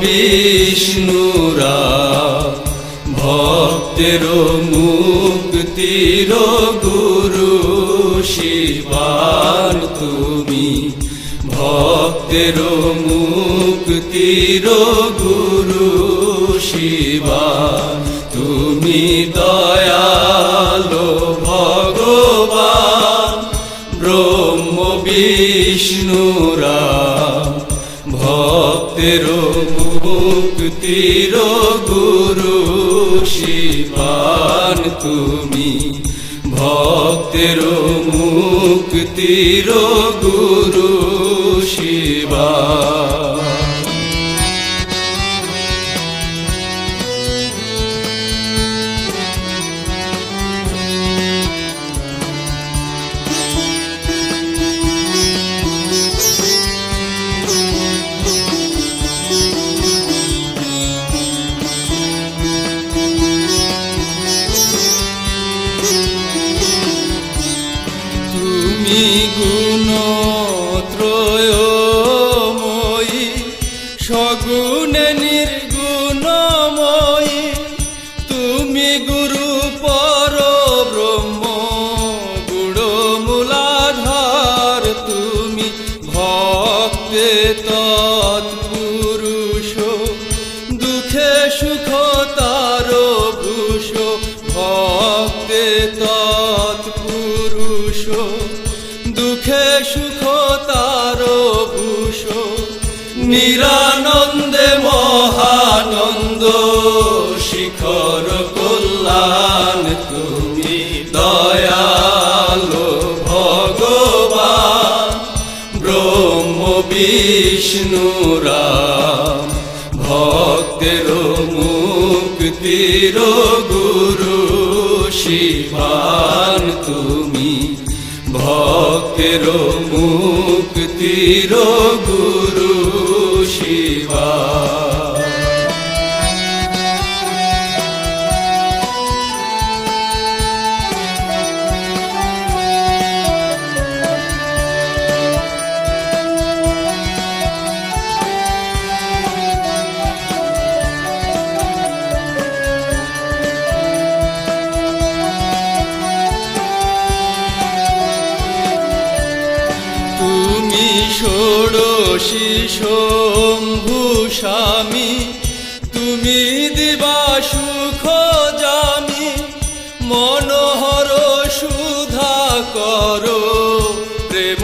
বিষ্ণুরা ভক্তের মুক্তির গুরু শিবান তুমি। ভক্তের মুক্তির গুরু শিবান তুমি দয়ালো ভগবান। ব্রহ্ম বিষ্ণুরা ভক্তের মুক্তির গুরু শিবান তুমি ভক্তের মুক্তির গুরু শিবান দুঃখে সুখ তার ভূষ, ভক্তে তৎপুরুষ দুঃখে সুখ তার ভূষ, নিরানন্দে মহানন্দ, শিখর কল্যাণ, তুমি দয়ালো ভগবান, ব্রহ্ম বিষ্ণুরা মুক্তির গুরু শিবান তুমি। ভক্তের মুক্তির গুরু ষোড়শী শম্ভু তুমি দিবা সুখ জামি, মনোহর সুধা করো, প্রেম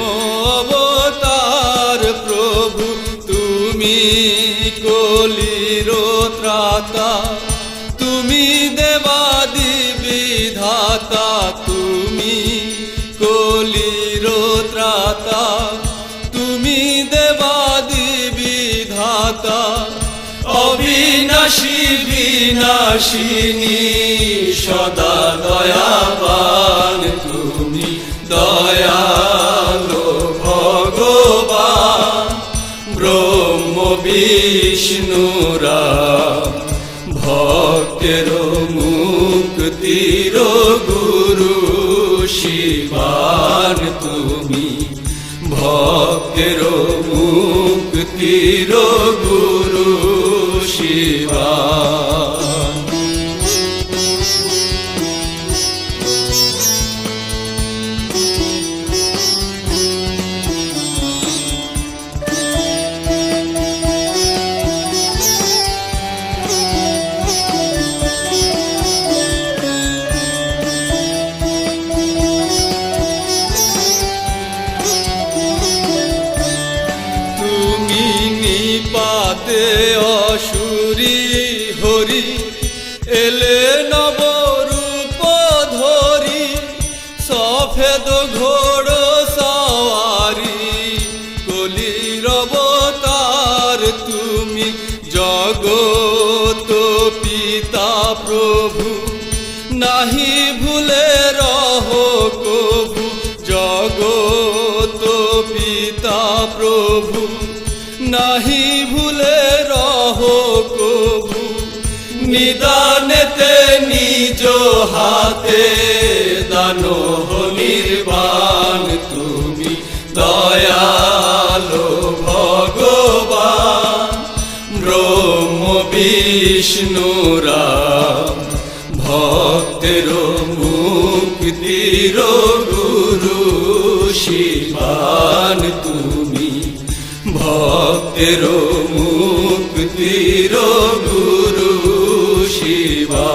অবতার প্রভু, তুমি কলির ত্রাতা, তুমি দেবাদি বিধাতা অবিনাশী বিনাশিনী, সদা দয়াবান, তুমি দয়ালো ভগবান। ব্রহ্ম বিষ্ণুরা ভক্তের মুক্তির গুরু শিবান, তুমি ভক্তের মুক্তির গুরু শিবান অসুরি হরি, এলে নবরূপ ধরি, সফেদ ঘোড় সওয়ারি, কলির অবতার তুমি জগত পিতা প্রভু। নাহি ভুলে রহ কভু, জগত পিতা প্রভু। নাহি ভুলে নিজ হাতে দানো নির্বাণ তুমি দয়ালো ভগবান ব্রহ্ম বিষ্ণুরাম ভক্তের মুক্তির গুরু শিবান তুমি ভক্তের মুক্তির গুরু শিবা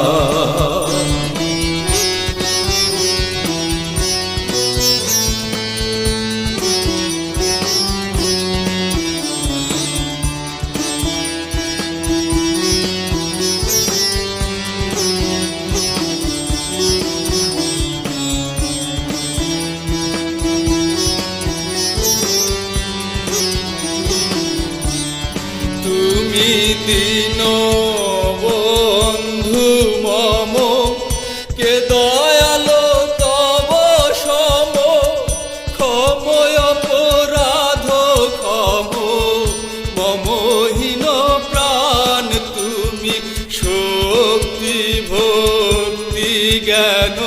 জ্ঞান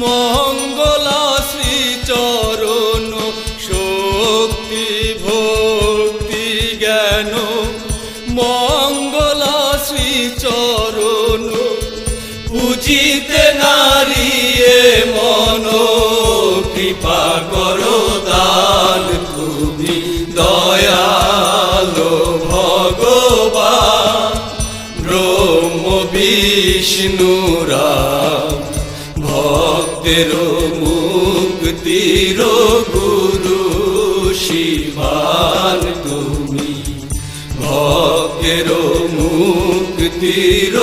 মঙ্গলা শ্রী চরণ শক্তি, ভক্তি, জ্ঞান, মঙ্গলা শ্রী চরণ পুজিতে নারিয়ে মন, কৃপা করো দান তুমি, দয়ালো ভগবান, ব্রহ্ম, বিষ্ণুরা ভক্তের মুক্তির গুরু শিবান তুমি। ভক্তের মুক্তির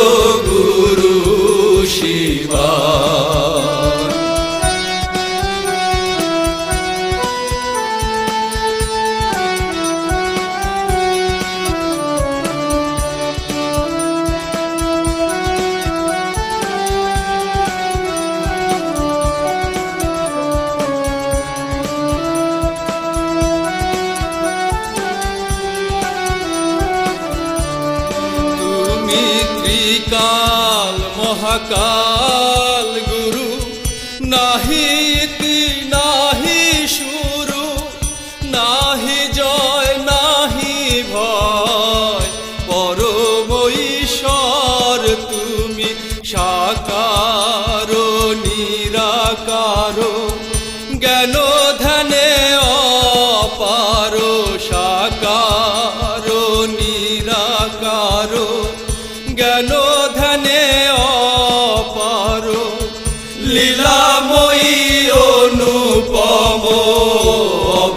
গুরু শিবান। মহাকাল গুরু, নাহি নাহি শুরু, নাহি জয়, নাহি ভয়। পরম ঈশ্বর তুমি সাকার, নিরাকার, জ্ঞান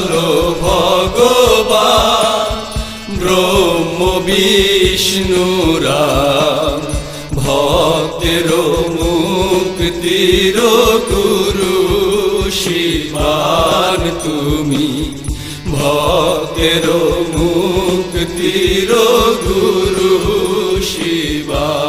দয়ালো ভগবান ব্রহ্ম বিষ্ণুরাম ভক্তের মুক্তির গুরু শিবান তুমি ভক্তের মুক্তির গুরু শিবা